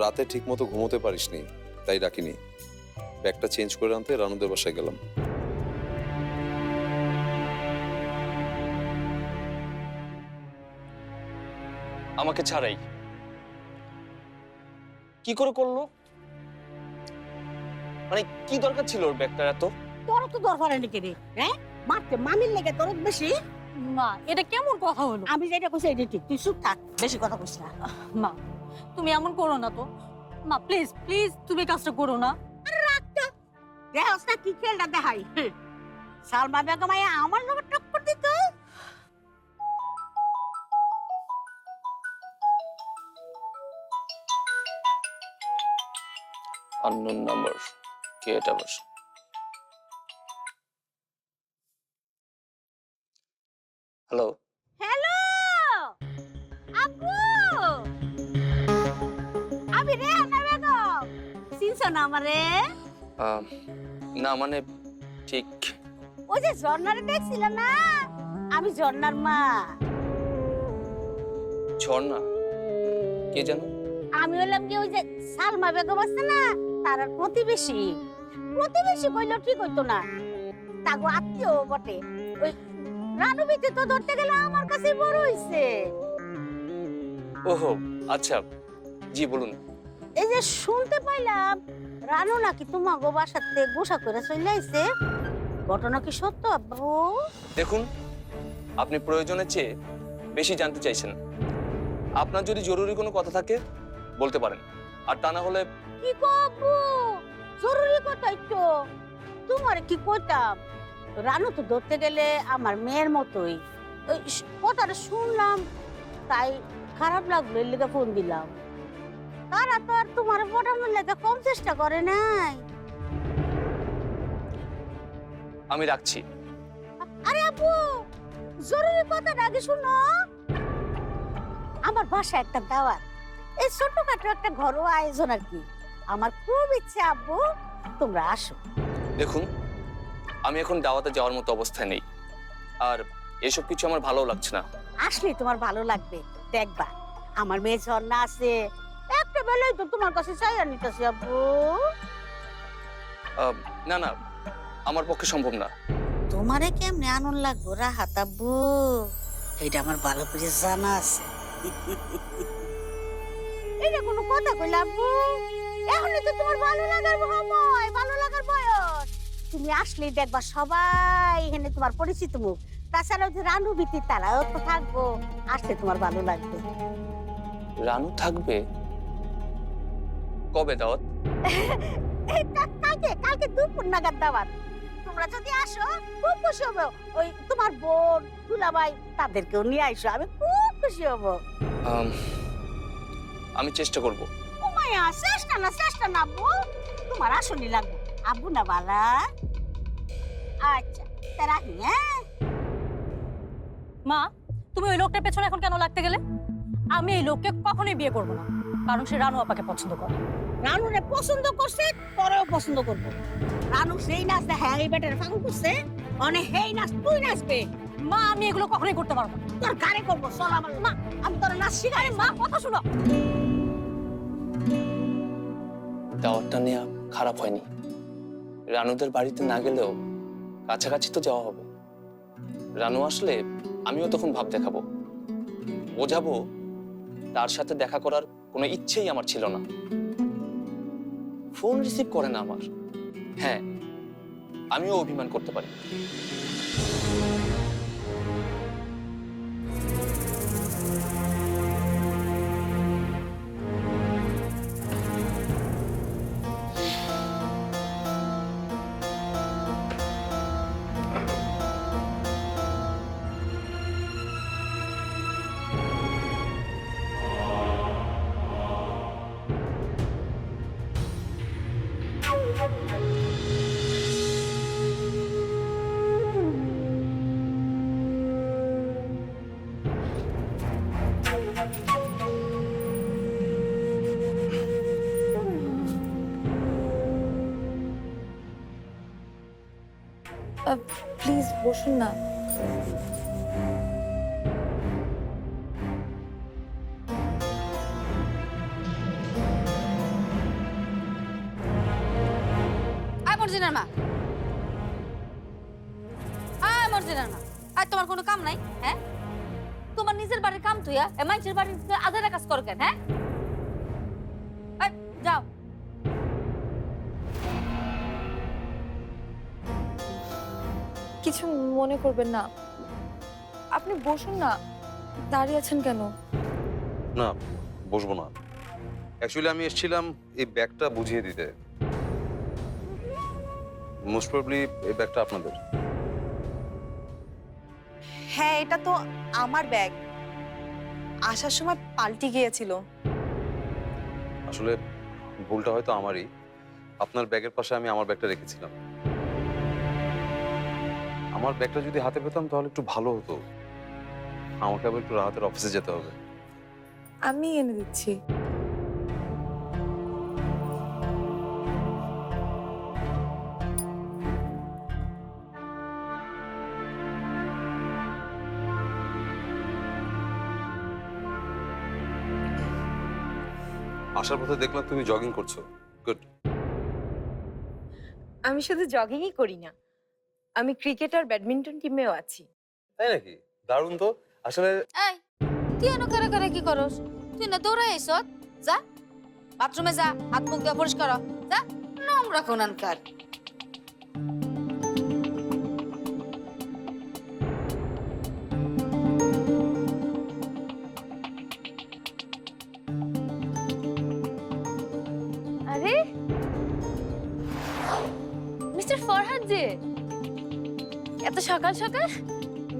রাতে ঠিকমতো ঘুমোতে পারিসনি তাই ডাকিনি। ব্যাগটা চেঞ্জ করে আনতে রানুদের বাসায় গেলাম। আমাকে ছাড়াই। কি করে করল? মানে কি দরকার ছিল ওর ব্যাগটার এত? তোর তো দরকার নাকি রে হ্যাঁ? মারতে মামির লেগে তোর বেশি? মা এটা কেমন কথা হলো? আমি যেটা কইছি এটা ঠিক। তুই চুপ থাক বেশি কথা কইস না। মা তুমি এমন করো না তো। মা প্লিজ প্লিজ তুমি কাজটা করো না। দেহস না কি খেলটা দেখাই? হুঁ। সালমা বেগম আয়া আমার লগে টক্কর দিত? আননোন নাম্বার কে এটা হ্যালো আমি রেহানা বেগম। চিনছো না আমারে? না মানে ঠিক। ওই যে ঝর্ণারে দেখছিল না? আমি ঝর্ণার মা। ঝর্ণা? কে জানো? আমি হলাম কি ওই যে সালমা বেগম আছে না তার প্রতিবেশী। প্রতিবেশী কইলো ঠিক হইতো না। তাগো আত্মীয় বটে। ওই রানুবিতে তো ধরতে গেলে আমার কাছে বড় হইছে। ওহো আচ্ছা। জি বলুন। এই যে শুনতে পাইলাম রানু নাকি তোমাগো বাসাতে গোসা করে চলে আইছে। ঘটনা কি সত্য আব্বু? দেখুন আপনি প্রয়োজনের চেয়ে বেশি জানতে চাইছেন। আপনার যদি জরুরি কোনো কথা থাকে বলতে পারেন। আর তা না হলে কি গো আব্বু? জরুরি কথাই তো তোমার কি কইতাম? রানু তো ধরতে গেলে আমার মেয়ের মতোই। ওই কথাটা শুনলাম তাই খারাপ লাগল এর লেগে ফোন দিলাম। তারা তো আর তোমার পটানোর লেগে কম চেষ্টা করে নাই। আমি রাখছি। আরে আপু জরুরি কথাটা আগে শুনো। আমার বাসায় একটা দাওয়াত। এই ছোটখাটো একটা ঘরোয়া আয়োজন আর কি। আমার খুব ইচ্ছে আব্বু তোমরা আসো। দেখুন আমি এখন দাওয়াতে যাওয়ার মতো অবস্থায় নেই। আর এসব কিছু আমার ভালো লাগছে না। আসলে তোমার ভালো লাগবে। দেখবা আমার মেয়ে ঝর্ণা আছে বেলায় তো তোমার কাছে চাইয়া নিতেছি আব্বু। না না আমার পক্ষে সম্ভব না। তোমারে কেমনে আনন্দ লাগবো? রাহাত আব্বু। এটা আমার ভালো করে জানা আছে। এটা কোনো কথা কইলা আব্বু। এখনই তো তোমার ভালো লাগার সময় ভালো লাগার বয়স। তুমি আসলেই দেখবা সবাই এখানে তোমার পরিচিত মুখ। তাছাড়া যে রানু বিতি তারাও তো থাকব আসলে তোমার ভালো লাগবে। রানু থাকবে? কবে দাওয়াত? কালকে কালকে দুপুর নাগাদ দাওয়াত। তোমরা যদি আসো খুব খুশি হব। ওই তোমার বোন দুলাভাই তাদেরকেও নিয়ে আইসো আমি খুব খুশি হব। আমি চেষ্টা করব। মায়া চেষ্টা না চেষ্টা না আব্বু তোমার আসনি লাগবে। আব্বু না বালা? আচ্ছা তা রাখি হ্যাঁ? মা তুমি ওই লোকটার পেছনে এখন কেন লাগতে গেলে? আমি এই লোককে কখনোই বিয়ে করব না। কারণ সে রানু আপাকে পছন্দ করে। রানু রানুরে পছন্দ করছে, পরেও পছন্দ করব। রানু সেই নাচ হ্যাঁ এই বেটার ফাগুন করছে অনেক হেই নাচ, তুই নাচবে। মা, আমি এগুলো কখনোই করতে পারব তোর গাড়ি করব, চল আমার মা, আমি তোর নাচ শিখাই, মা, কথা শুনো। দাওয়াতটা নেওয়া খারাপ হয়নি। রানুদের বাড়িতে না গেলেও কাছাকাছি তো যাওয়া হবে। রানু আসলে আমিও তখন ভাব দেখাবো। বোঝাবো তার সাথে দেখা করার কোনো ইচ্ছেই আমার ছিল না। ফোন রিসিভ করে না আমার। হ্যাঁ আমিও অভিমান করতে পারি। প্লিজ বসুন না। মর্জিনার মা। আয় মর্জিনার মা। আর তোমার কোনো কাম নাই হ্যাঁ? তোমার নিজের বাড়ির কাম তুইয়া এমাইজের বাড়ির আধারা কাজ কর কেন হ্যাঁ? মনে করবেন না। আপনি বসুন না। দাঁড়িয়ে আছেন কেন? না বসবো না। অ্যাকচুয়ালি আমি এসেছিলাম এই ব্যাগটা বুঝিয়ে দিতে। মোস্ট প্রবলি এই ব্যাগটা আপনাদের। হ্যাঁ এটা তো আমার ব্যাগ। আসার সময় পাল্টি গিয়েছিল। আসলে ভুলটা হয়তো আমারই। আপনার ব্যাগের পাশে আমি আমার ব্যাগটা রেখেছিলাম। আমার ব্যাগটা যদি হাতে পেতাম তাহলে একটু ভালো হতো। আমাকে আবার একটু রাহাতের অফিসে যেতে হবে। আমি এনে দিচ্ছি। আসার পথে দেখলাম তুমি জগিং করছ। গুড আমি শুধু জগিংই করি না। আমি ক্রিকেট আর ব্যাডমিন্টন টিমেও আছি। তাই নাকি? দারুণ তো। আসলে এই তুই এনে করে করে কি করস? তুই না দৌড়ে আইস যা। বাথরুমে যা হাত মুখ দিয়ে পরিষ্কার হ। যা। নোংরা কোনানকার আরে! মিস্টার ফরহাদ যে। এত সকাল সকাল?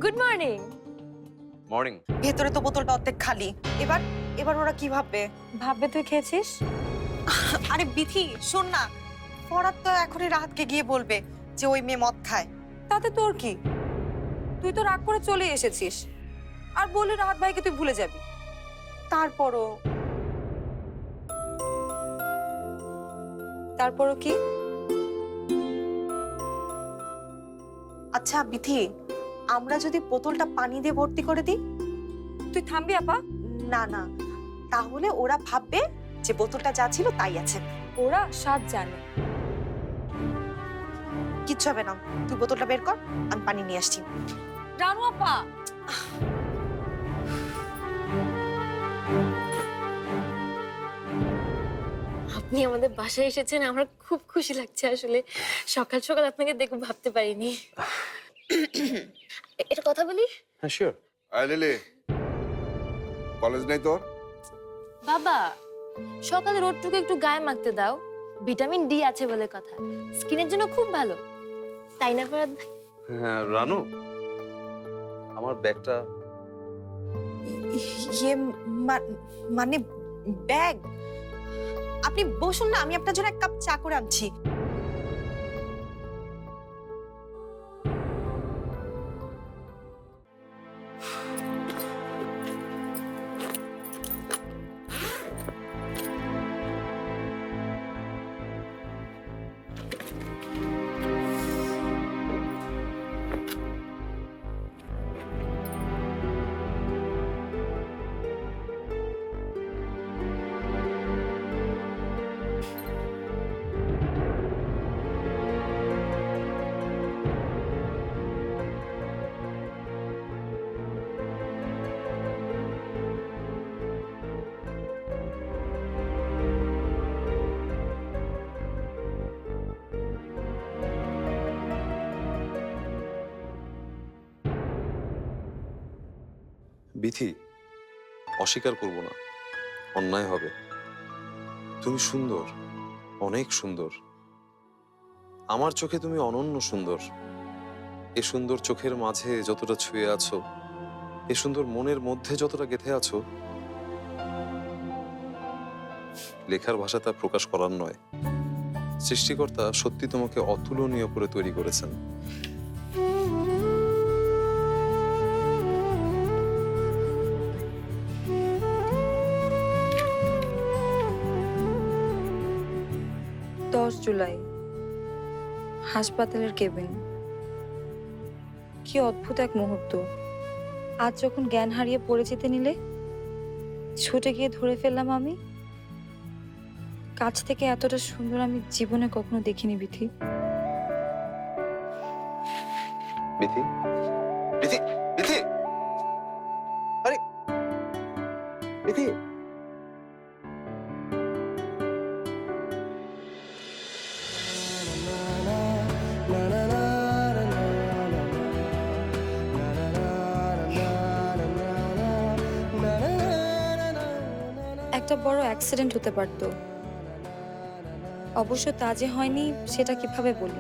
গুড মর্নিং মর্নিং ভেতরে তো বোতলটা অর্ধেক খালি। এবার এবার ওরা কি ভাববে? ভাববে তুই খেয়েছিস? আরে বিথি শোন না। ফরাত তো এখনই রাহাতকে গিয়ে বলবে যে ওই মেয়ে মদ খায়। তাতে তোর কি? তুই তো রাগ করে চলে এসেছিস। আর বলে রাহাত ভাইকে তুই ভুলে যাবি। তারপরও তারপরও কি? আচ্ছা বিথি আমরা যদি বোতলটা পানি দিয়ে ভর্তি করে দিই? তুই থামবি আপা। না না তাহলে ওরা ভাববে যে বোতলটা যা ছিল তাই আছে। ওরা স্বাদ জানে। কিচ্ছু হবে না তুই বোতলটা বের কর আমি পানি নিয়ে আসছি। রানু আপা। আপনি আমাদের বাসায় এসেছেন আমার খুব খুশি লাগছে আসলে। সকাল সকাল আপনাকে দেখে ভাবতে পারিনি। এটা কথা বলি? হ্যাঁ শিওর আয় লিলি। কলেজ নেই তোর? বাবা সকালে রোদটুকু একটু গায়ে মাখতে দাও। ভিটামিন ডি আছে বলে কথা। স্কিনের জন্য খুব ভালো। তাই না ফরাদ? ভাই? হ্যাঁ রানু। আমার ব্যাগটা ইয়ে মা- মানে ব্যাগ। আপনি বসুন না আমি আপনার জন্য এক কাপ চা করে আনছি। বিথি অস্বীকার করব না। অন্যায় হবে। তুমি সুন্দর, অনেক সুন্দর। আমার চোখে তুমি অনন্য সুন্দর। এ সুন্দর চোখের মাঝে যতটা ছুঁয়ে আছো, এ সুন্দর মনের মধ্যে যতটা গেথে আছো, লেখার ভাষা তা প্রকাশ করার নয়। সৃষ্টিকর্তা সত্যি তোমাকে অতুলনীয় করে তৈরি করেছেন। জুলাই। হাসপাতালের কেবিন। কি অদ্ভুত এক মুহূর্ত। আজ যখন জ্ঞান হারিয়ে পড়ে যেতে নিলে? ছুটে গিয়ে ধরে ফেললাম আমি? কাছ থেকে এতটা সুন্দর আমি জীবনে কখনো দেখিনি, বিথি। বিথি? বিথি? অ্যাক্সিডেন্ট হতে পারতো। অবশ্য তা যে হয়নি, সেটা কীভাবে বলব?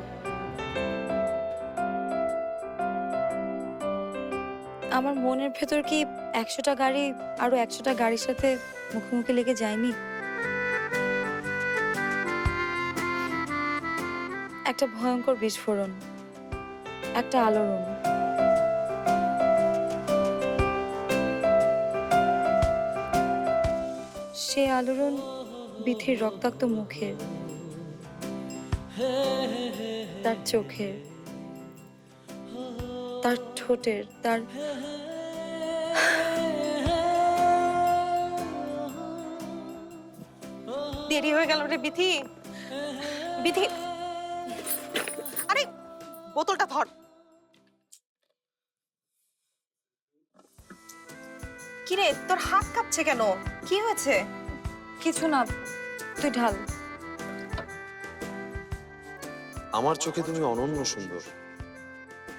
আমার মনের ভেতর কি একশোটা গাড়ি, আরও একশোটা গাড়ির সাথে মুখোমুখি লেগে যায়নি? একটা ভয়ঙ্কর বিস্ফোরণ, একটা আলোড়ন। সে আলোড়ন বিথির রক্তাক্ত মুখের, তার চোখের, তার ঠোঁটের, তার দেরি হয়ে গেল রে বিথি বিথি আরে, বোতলটা ধর। কিরে, তোর হাত কাঁপছে কেন? কি হয়েছে? কিছু না, তুই ঢাল। আমার চোখে তুমি অনন্য সুন্দর।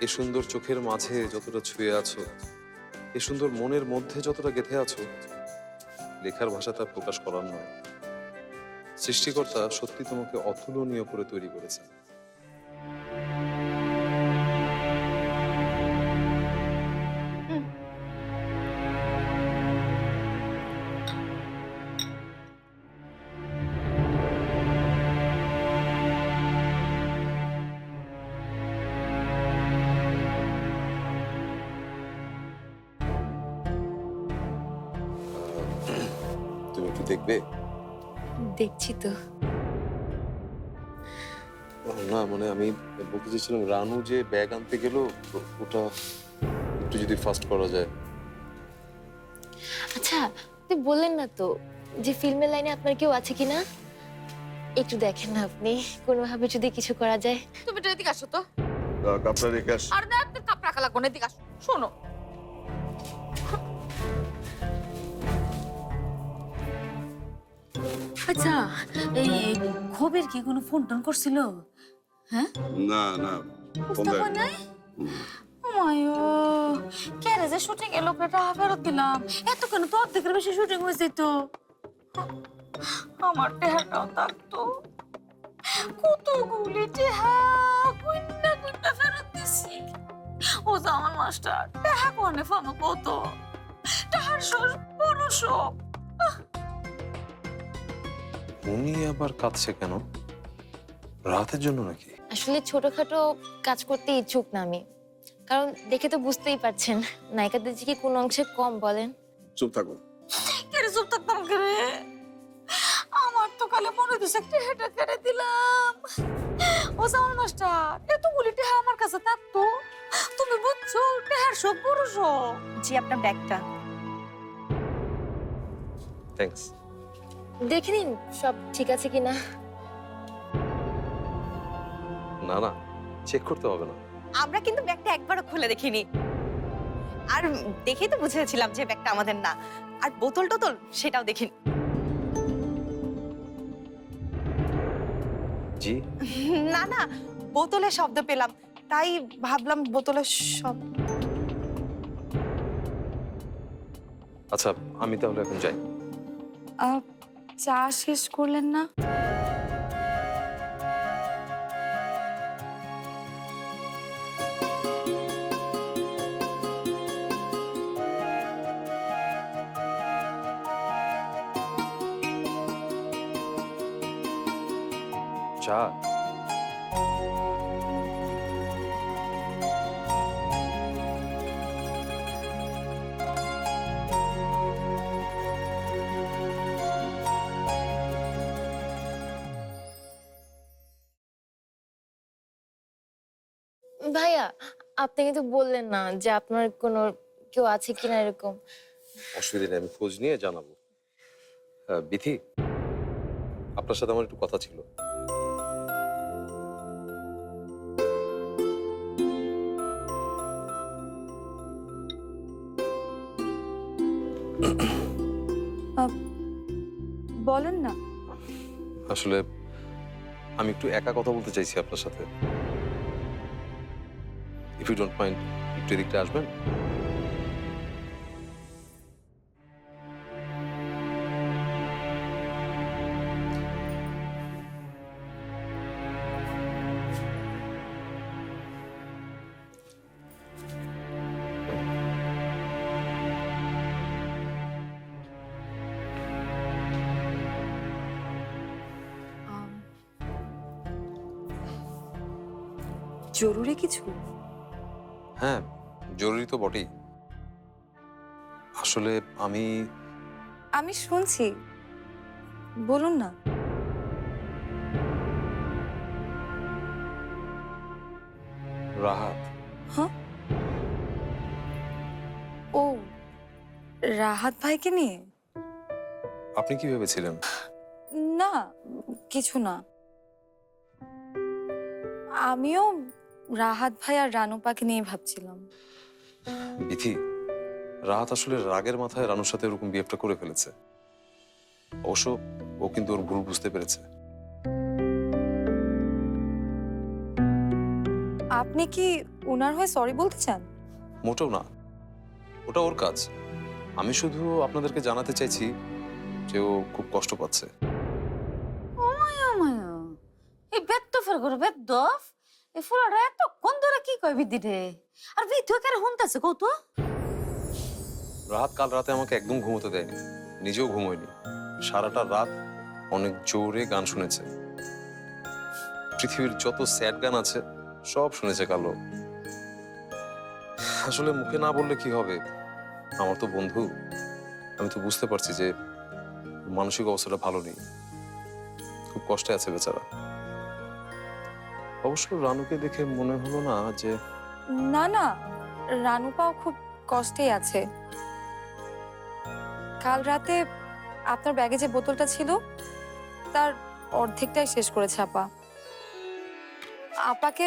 এ সুন্দর চোখের মাঝে যতটা ছুঁয়ে আছো, এ সুন্দর মনের মধ্যে যতটা গেথে আছো, লেখার ভাষা তা প্রকাশ করার নয়। সৃষ্টিকর্তা সত্যি তোমাকে অতুলনীয় করে তৈরি করেছেন। দেখবে? দেখছি তো। না মানে আমি বলতে চাইছিলাম রানু যে ব্যাগ আনতে গেল ওটা একটু যদি ফাস্ট করা যায়। আচ্ছা আপনি বললেন না তো যে ফিল্মের লাইনে আপনার কেউ আছে কিনা? একটু দেখেন না আপনি কোনোভাবে যদি কিছু করা যায়। তুমি তো এদিকে আসো তো। কাপড়া রেখে আস। আর না আপনি কাপ রাখা লাগবে না এদিকে আসো। শোনো আচ্ছা এই খবর কি কোনো ফোন টোন করছিল? হ্যাঁ? না না ফোন দেয় নাই মায়ো কেরে যে শুটিং এ লোকটা ফেরত দিলাম? এত কেন তো অর্ধেকের বেশি শুটিং হয়েছে তো। আমার টেহাটাও থাকতো কতগুলি টেহা কুইন্না কুইন্না ফেরত দিছি। ও আমার মাস্টার টেহা কোনে ফানো কত? টাহার সর বড় সব উনি আবার কাঁদছে কেন? রাতের জন্য নাকি? আসলে ছোটখাটো কাজ করতে ইচ্ছুক না আমি। কারণ দেখে তো বুঝতেই পারছেন নায়িকাদের যে কি কোন অংশে কম বলেন? চুপ থাকো। কেড়ে চুপ থাকতাম কেড়ে আমার তো কালে মনে দিছে একটা হেঁটে কেড়ে দিলাম। ও জামাল মাস্টার এতগুলি টেহা আমার কাছে থাকতো তুমি বুঝছ টেহার সব পুরুষ জি আপনার ব্যাগটা। থ্যাঙ্কস দেখে নিন সব ঠিক আছে কিনা। না না চেক করতে হবে না। আমরা কিন্তু ব্যাগটা একবারও খুলে দেখিনি। আর দেখেই তো বুঝেছিলাম যে ব্যাগটা আমাদের না। আর বোতল টোতল সেটাও দেখিনি। জি? না না বোতলে শব্দ পেলাম। তাই ভাবলাম বোতলের শব্দ আচ্ছা আমি তাহলে এখন যাই। আহ, চা শেষ করলেন না চা আপনি কিন্তু বললেন না যে আপনার কোনো কেউ আছে কিনা এরকম। অসুবিধা নেই আমি খোঁজ নিয়ে জানাব। বিধি বিথি আপনার সাথে আমার একটু কথা ছিল। বলেন না। আসলে আমি একটু একা কথা বলতে চাইছি আপনার সাথে। ইফ ইউ ডোন্ট মাইন্ড একটু এদিকটা আসবেন? জরুরি কিছু? হ্যাঁ জরুরি তো বটেই। আসলে আমি আমি শুনছি। বলুন না। রাহাত। ও রাহাত ভাইকে নিয়ে? আপনি কি ভেবেছিলেন? না কিছু না। আমিও রাহাত ভাই আর রানুপাকে নিয়ে ভাবছিলাম। বিথি রাহাত আসলে রাগের মাথায় রানুর সাথে এরকম বিহেভটা করে ফেলেছে। অবশ্য ও কিন্তু ওর ভুল বুঝতে পেরেছে। আপনি কি ওনার হয়ে সরি বলতে চান? মোটেও না। ওটা ওর কাজ। আমি শুধু আপনাদেরকে জানাতে চাইছি যে ও খুব কষ্ট পাচ্ছে। ও মায়া মায়া এই বেত্ত ফের করে বেদ্দফ এই ফুলাটা এত কোন কি কয় বিদ্যি আর বিদ্যুৎ কেন হুনতেছে কত রাত কাল রাতে আমাকে একদম ঘুমোতে দেয়নি। নিজেও ঘুমোয়নি। সারাটা রাত অনেক জোরে গান শুনেছে। পৃথিবীর যত স্যাড গান আছে, সব শুনেছে কালো। আসলে মুখে না বললে কি হবে? আমার তো বন্ধু, আমি তো বুঝতে পারছি যে মানসিক অবস্থাটা ভালো নেই। খুব কষ্টে আছে বেচারা। অবশ্য রানুকে দেখে মনে হলো না যে না না রানুপাও খুব কষ্টেই আছে। কাল রাতে আপনার ব্যাগে যে বোতলটা ছিল তার অর্ধেকটাই শেষ করেছে আপা। আপাকে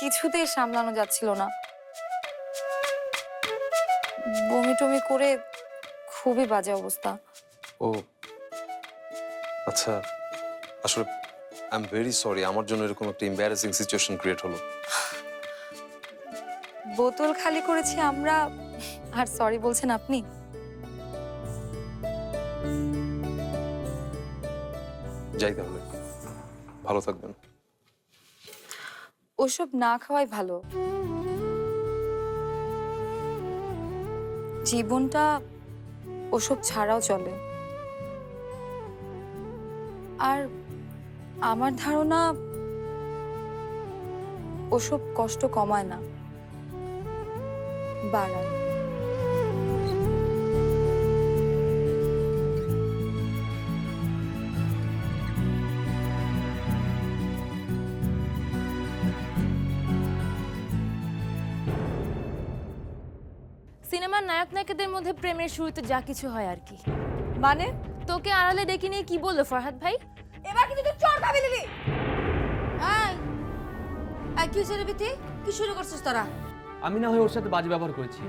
কিছুতেই সামলানো যাচ্ছিল না। বমি টমি করে খুবই বাজে অবস্থা। ও আচ্ছা আসলে আই এম ভেরি সরি আমার জন্য এরকম একটা এম্বারাসিং সিচুয়েশন ক্রিয়েট হলো। বোতল খালি করেছি আমরা। আর সরি বলছেন আপনি? যাই তাহলে। ভালো থাকবেন। ওসব না খাওয়াই ভালো। জীবনটা ওসব ছাড়াও চলে। আর আমার ধারণা ওসব কষ্ট কমায় না। বাড়ায়। সিনেমার নায়ক নায়িকাদের মধ্যে প্রেমের শুরুতে যা কিছু হয় আর কি। মানে? তোকে আড়ালে ডেকে নিয়ে কি বলল ফরহাদ ভাই? চোর এই কি হয়েছে রে কি শুরু করছিস তোরা? আমি না হয় ওর সাথে বাজে ব্যবহার করেছি।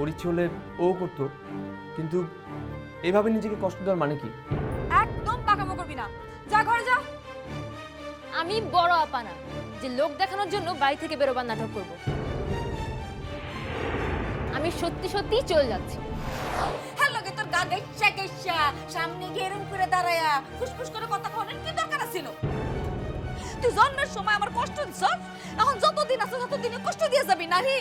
ওর ইচ্ছে হলে ও করতো কিন্তু এইভাবে নিজেকে কষ্ট দেওয়ার মানে কি? একদম পাকামো করবি না। যা ঘরে যা। আমি বড় আপা না যে লোক দেখানোর জন্য বাড়ি থেকে বেরোবার নাটক করব। আমি সত্যি সত্যি চলে যাচ্ছি। হ্যালো গে তোর গা গাইছা গাইছা সামনে গিয়ে এরম করে দাঁড়ায়া। ফুসফুস করে কথা কনের কি দরকার ছিল তুই জন্মের সময় আমার কষ্ট দিছ এখন যতদিন আছে ততদিনে কষ্ট দিয়ে যাবি নারী